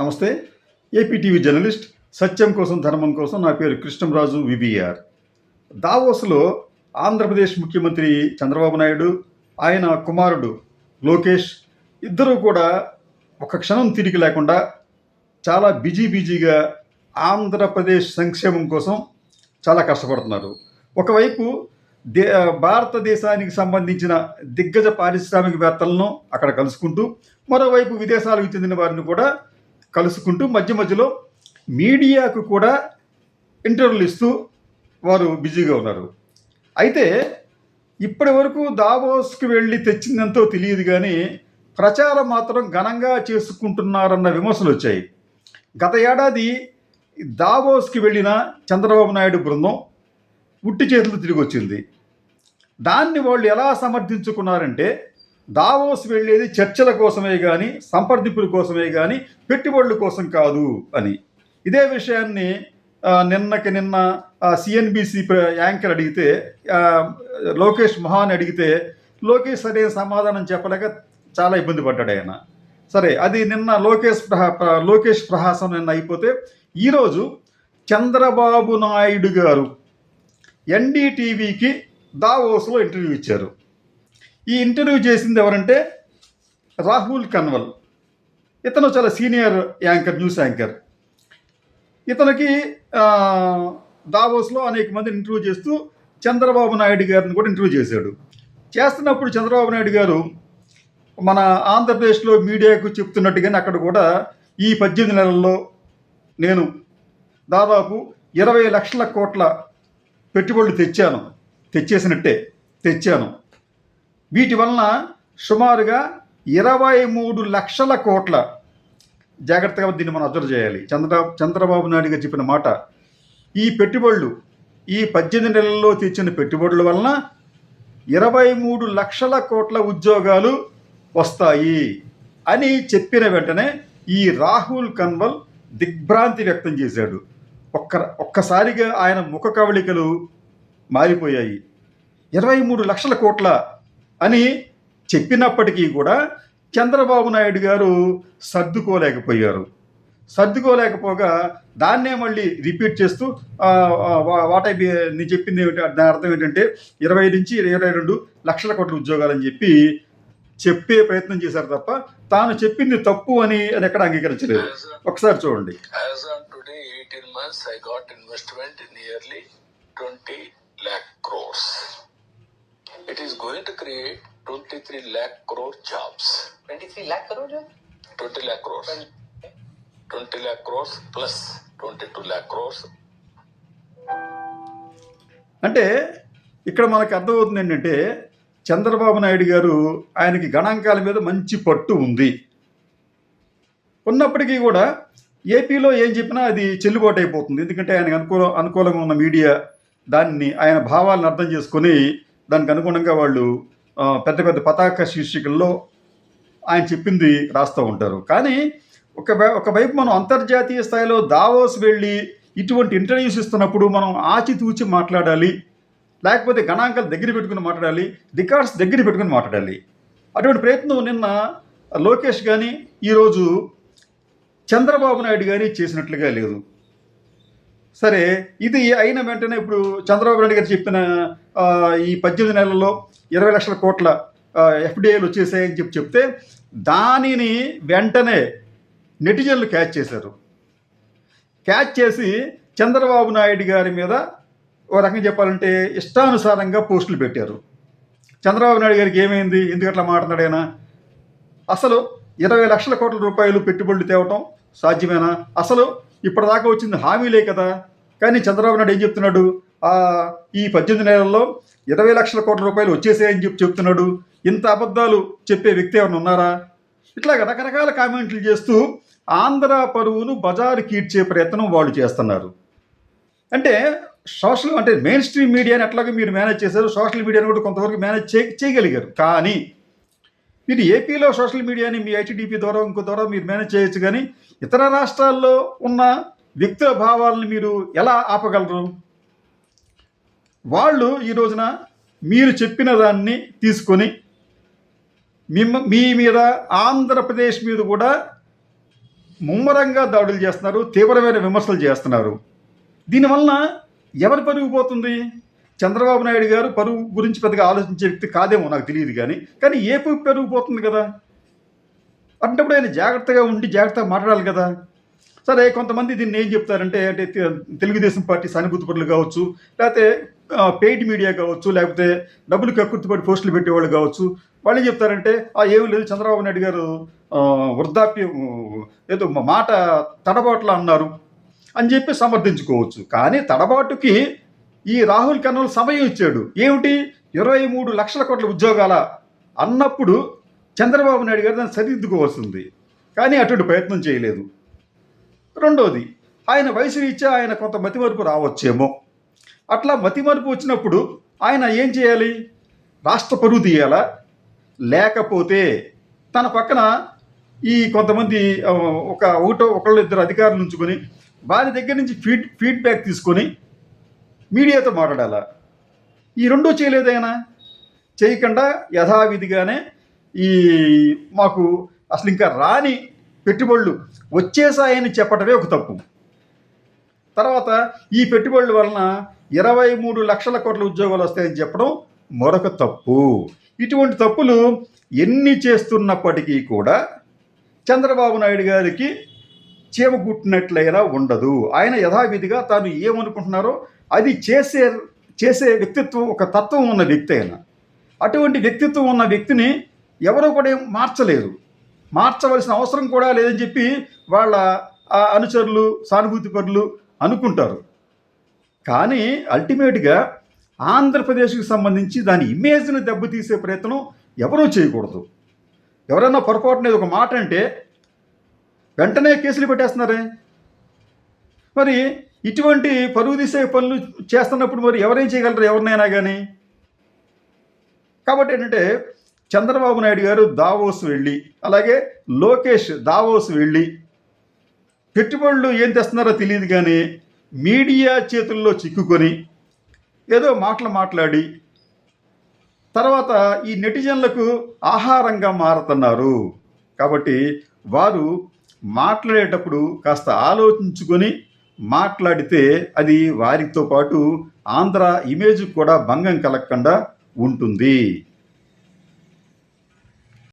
నమస్తే APTV journalist సత్యం కోసం ధర్మం కోసం నా పేరు కృష్ణంరాజు విబిఆర్. దావోస్లో ఆంధ్రప్రదేశ్ ముఖ్యమంత్రి చంద్రబాబు నాయుడు ఆయన కుమారుడు లోకేష్ ఇద్దరూ కూడా ఒక క్షణం తిరిగి లేకుండా చాలా బిజీ బిజీగా ఆంధ్రప్రదేశ్ సంక్షేమం కోసం చాలా కష్టపడుతున్నారు. ఒకవైపు దే భారతదేశానికి సంబంధించిన దిగ్గజ పారిశ్రామికవేత్తలను అక్కడ కలుసుకుంటూ మరోవైపు విదేశాలకు చెందిన వారిని కూడా కలుసుకుంటూ మధ్య మధ్యలో మీడియాకు కూడా ఇంటర్వ్యూలు ఇస్తూ వారు బిజీగా ఉన్నారు. అయితే ఇప్పటి వరకు దావోస్కి వెళ్ళి తెచ్చిందంతో తెలియదు కానీ ప్రచారం మాత్రం ఘనంగా చేసుకుంటున్నారన్న విమర్శలు వచ్చాయి. గత ఏడాది దావోస్కి వెళ్ళిన చంద్రబాబు నాయుడు బృందం ఉట్టి చేతులు తిరిగి వచ్చింది దాన్ని వాళ్ళు ఎలా సమర్థించుకున్నారంటే దావోస్ వెళ్ళేది చర్చల కోసమే కానీ సంప్రదింపుల కోసమే కానీ పెట్టుబడుల కోసం కాదు అని. ఇదే విషయాన్ని నిన్నకి నిన్న సిఎన్బిసి యాంకర్ అడిగితే లోకేష్ మహాన్ అడిగితే లోకేష్ సరైన సమాధానం చెప్పలేక చాలా ఇబ్బంది పడ్డాడు ఆయన. సరే అది నిన్న లోకేష్ ప్రహా లోకేష్ ప్రహాసం నిన్న అయిపోతే ఈరోజు చంద్రబాబు నాయుడు గారు ఎన్డీటీవీకి దావోస్లో ఇంటర్వ్యూ ఇచ్చారు. ఈ ఇంటర్వ్యూ చేసింది ఎవరంటే రాహుల్ కన్వల్. ఇతను చాలా సీనియర్ యాంకర్ న్యూస్ యాంకర్. ఇతనికి దావోస్లో అనేక మందిని ఇంటర్వ్యూ చేస్తూ చంద్రబాబు నాయుడు గారిని కూడా ఇంటర్వ్యూ చేశాడు. చేస్తున్నప్పుడు చంద్రబాబు నాయుడు గారు మన ఆంధ్రప్రదేశ్లో మీడియాకు చెప్తున్నట్టుగానే అక్కడ కూడా ఈ పద్దెనిమిది నెలల్లో నేను దాదాపు ఇరవై లక్షల కోట్ల పెట్టుబడులు తెచ్చాను. తెచ్చేసినట్టే తెచ్చాను. వీటి వలన సుమారుగా ఇరవై మూడు లక్షల కోట్ల జాగ్రత్తగా దీన్ని మనం అబ్జర్వ్ చేయాలి. చంద్ర చంద్రబాబు నాయుడు గారు చెప్పిన మాట ఈ పెట్టుబడులు ఈ పద్దెనిమిది నెలల్లో తెచ్చిన పెట్టుబడుల వలన ఇరవై మూడు లక్షల కోట్ల ఉద్యోగాలు వస్తాయి అని చెప్పిన వెంటనే ఈ రాహుల్ కన్వల్ దిగ్భ్రాంతి వ్యక్తం చేశాడు. ఒక్క ఒక్కసారిగా ఆయన ముఖ కవళికలు మారిపోయాయి. ఇరవై మూడు లక్షల కోట్ల అని చెప్పినప్పటికీ కూడా చంద్రబాబు నాయుడు గారు సర్దుకోలేకపోయారు. సర్దుకోలేకపోగా దాన్నే మళ్ళీ రిపీట్ చేస్తూ వాట్ ఐ నేను చెప్పింది ఏమిటి దాని అర్థం ఏంటంటే ఇరవై నుంచి ఇరవై రెండు లక్షల కోట్ల ఉద్యోగాలు అని చెప్పి చెప్పే ప్రయత్నం చేశారు తప్ప తాను చెప్పింది తప్పు అని అది ఎక్కడ అంగీకరించలేదు. ఒకసారి చూడండి. as on today, 18 months, I got investment in nearly 20 lakh crores. It is going to create 23 lakh crore jobs. 23 lakh crore jo 20 lakh crores. 20 lakh crores plus 22 lakh crores. అంటే ఇక్కడ మనకు అర్థమవుతుంది ఏంటంటే చంద్రబాబు నాయుడు గారు ఆయనకి గణాంకాల మీద మంచి పట్టు ఉంది ఉన్నప్పటికీ కూడా ఏపీలో ఏం చెప్పినా అది చెల్లుబాటు అయిపోతుంది ఎందుకంటే ఆయనకు అనుకూల అనుకూలంగా ఉన్న మీడియా దాన్ని ఆయన భావాలను అర్థం చేసుకొని దానికి అనుగుణంగా వాళ్ళు పెద్ద పెద్ద పతాక శీర్షికల్లో ఆయన చెప్పింది రాస్తూ ఉంటారు. కానీ ఒక ఒకవైపు మనం అంతర్జాతీయ స్థాయిలో దావోస్ వెళ్ళి ఇటువంటి ఇంటర్వ్యూస్ ఇస్తున్నప్పుడు మనం ఆచితూచి మాట్లాడాలి లేకపోతే గణాంకాలు దగ్గర పెట్టుకుని మాట్లాడాలి రికార్డ్స్ దగ్గర పెట్టుకుని మాట్లాడాలి. అటువంటి ప్రయత్నం నిన్న లోకేష్ కానీ ఈరోజు చంద్రబాబు నాయుడు కానీ చేసినట్లుగా లేదు. సరే ఇది అయిన వెంటనే ఇప్పుడు చంద్రబాబు నాయుడు గారు చెప్పిన ఈ పద్దెనిమిది నెలల్లో ఇరవై లక్షల కోట్ల ఎఫ్డిఐలు వచ్చేసాయని చెప్పి చెప్తే దానిని వెంటనే నెటిజన్లు క్యాచ్ చేశారు. క్యాచ్ చేసి చంద్రబాబు నాయుడు గారి మీద ఓ రకంగా చెప్పాలంటే ఇష్టానుసారంగా పోస్టులు పెట్టారు. చంద్రబాబు నాయుడు గారికి ఏమైంది? ఎందుకట్లా అట్లా ఆయన? అసలు ఇరవై లక్షల కోట్ల రూపాయలు పెట్టుబడులు తేవటం సాధ్యమేనా? అసలు ఇప్పటిదాకా వచ్చింది హామీలే కదా. కానీ చంద్రబాబు నాయుడు ఏం చెప్తున్నాడు? ఈ పద్దెనిమిది నెలల్లో ఇరవై లక్షల కోట్ల రూపాయలు వచ్చేసాయని చెప్పి చెప్తున్నాడు. ఇంత అబద్ధాలు చెప్పే వ్యక్తి ఎవరైనా ఉన్నారా? ఇట్లాగ రకరకాల కామెంట్లు చేస్తూ ఆంధ్ర పరువును బజారు కీడ్చే ప్రయత్నం వాళ్ళు చేస్తున్నారు. అంటే సోషల్ అంటే మెయిన్ స్ట్రీమ్ మీడియాని ఎట్లాగో మీరు మేనేజ్ చేశారు. సోషల్ మీడియాని కూడా కొంతవరకు మేనేజ్ చే చేయగలిగారు. కానీ మీరు ఏపీలో సోషల్ మీడియాని మీ ఐటీడీపీ ద్వారా ఇంకో ద్వారా మీరు మేనేజ్ చేయొచ్చు కానీ ఇతర రాష్ట్రాల్లో ఉన్న వ్యక్తుల భావాలను మీరు ఎలా ఆపగలరు? వాళ్ళు ఈ రోజున మీరు చెప్పిన దాన్ని తీసుకొని మిమ్మ మీ మీద ఆంధ్రప్రదేశ్ మీద కూడా ముమ్మరంగా దాడులు చేస్తున్నారు తీవ్రమైన విమర్శలు చేస్తున్నారు. దీనివలన ఎవరి పరుగు పోతుంది చంద్రబాబు నాయుడు గారు పరువు గురించి పెద్దగా ఆలోచించే వ్యక్తి కాదేమో నాకు తెలియదు కానీ కానీ ఏ పరుగు పెరిగిపోతుంది కదా? అంటప్పుడు ఆయన జాగ్రత్తగా ఉండి జాగ్రత్తగా మాట్లాడాలి కదా. సరే కొంతమంది దీన్ని ఏం చెప్తారంటే అంటే తెలుగుదేశం పార్టీ సానుభూతిపరులు కావచ్చు లేకపోతే పెయిడ్ మీడియా కావచ్చు లేకపోతే డబ్బులు కక్కుర్తిపడి పోస్టులు పెట్టేవాళ్ళు కావచ్చు. వాళ్ళు ఏం చెప్తారంటే ఆ ఏం లేదు చంద్రబాబు నాయుడు గారు వృద్ధాప్యం ఏదో మాట తడబాట్లు అన్నారు అని చెప్పి సమర్థించుకోవచ్చు. కానీ తడబాటుకి ఈ రాహుల్ కన్నల్ సమయం ఇచ్చాడు. ఏమిటి? ఇరవై మూడు లక్షల కోట్ల ఉద్యోగాల అన్నప్పుడు చంద్రబాబు నాయుడు గారు దాన్ని సరిదిద్దుకోవాల్సింది. కానీ అటువంటి ప్రయత్నం చేయలేదు. రెండోది ఆయన వయసు రీత్యా ఆయన కొంత మతిమరుపు రావచ్చేమో. అట్లా మతిమరుపు వచ్చినప్పుడు ఆయన ఏం చేయాలి? రాష్ట్ర పరువు తీయాలా? లేకపోతే తన పక్కన ఈ కొంతమంది ఒక ఒకటో ఒకళ్ళు ఇద్దరు అధికారులు ఉంచుకొని వారి దగ్గర నుంచి ఫీడ్ ఫీడ్బ్యాక్ తీసుకొని మీడియాతో మాట్లాడాలా? ఈ రెండూ చేయలేదైనా చేయకుండా యథావిధిగానే ఈ మాకు అసలు ఇంకా రాని పెట్టుబడులు వచ్చేసాయని చెప్పటమే ఒక తప్పు. తర్వాత ఈ పెట్టుబడుల వలన ఇరవై మూడు లక్షల కోట్ల ఉద్యోగాలు వస్తాయని చెప్పడం మరొక తప్పు. ఇటువంటి తప్పులు ఎన్ని చేస్తున్నప్పటికీ కూడా చంద్రబాబు నాయుడు గారికి చేమగుట్టినట్లయినా ఉండదు. ఆయన యథావిధిగా తాను ఏమనుకుంటున్నారో అది చేసే చేసే వ్యక్తిత్వం ఒక తత్వం ఉన్న వ్యక్తి ఆయన. అటువంటి వ్యక్తిత్వం ఉన్న వ్యక్తిని ఎవరూ కూడా ఏం మార్చలేరు మార్చవలసిన అవసరం కూడా లేదని చెప్పి వాళ్ళ అనుచరులు సానుభూతిపరులు అనుకుంటారు. కానీ అల్టిమేట్గా ఆంధ్రప్రదేశ్కి సంబంధించి దాని ఇమేజ్ని దెబ్బతీసే ప్రయత్నం ఎవరూ చేయకూడదు. ఎవరైనా పొరపాటున ఒక మాట అంటే వెంటనే కేసులు పెట్టేస్తున్నారే? మరి ఇటువంటి పరువు తీసే పనులు చేస్తున్నప్పుడు మరి ఎవరేం చేయగలరు ఎవరినైనా కానీ కాబట్టి ఏంటంటే చంద్రబాబు నాయుడు గారు దావోస్ వెళ్ళి అలాగే లోకేష్ దావోస్ వెళ్ళి పెట్టుబడులు ఏం తెస్తున్నారో తెలియదు కానీ మీడియా చేతుల్లో చిక్కుకొని ఏదో మాటలు మాట్లాడి తర్వాత ఈ నెటిజన్లకు ఆహారంగా మారుతున్నారు. కాబట్టి వారు మాట్లాడేటప్పుడు కాస్త ఆలోచించుకొని మాట్లాడితే అది వారితో పాటు ఆంధ్ర ఇమేజ్ కూడా భంగం కలగకుండా ఉంటుంది.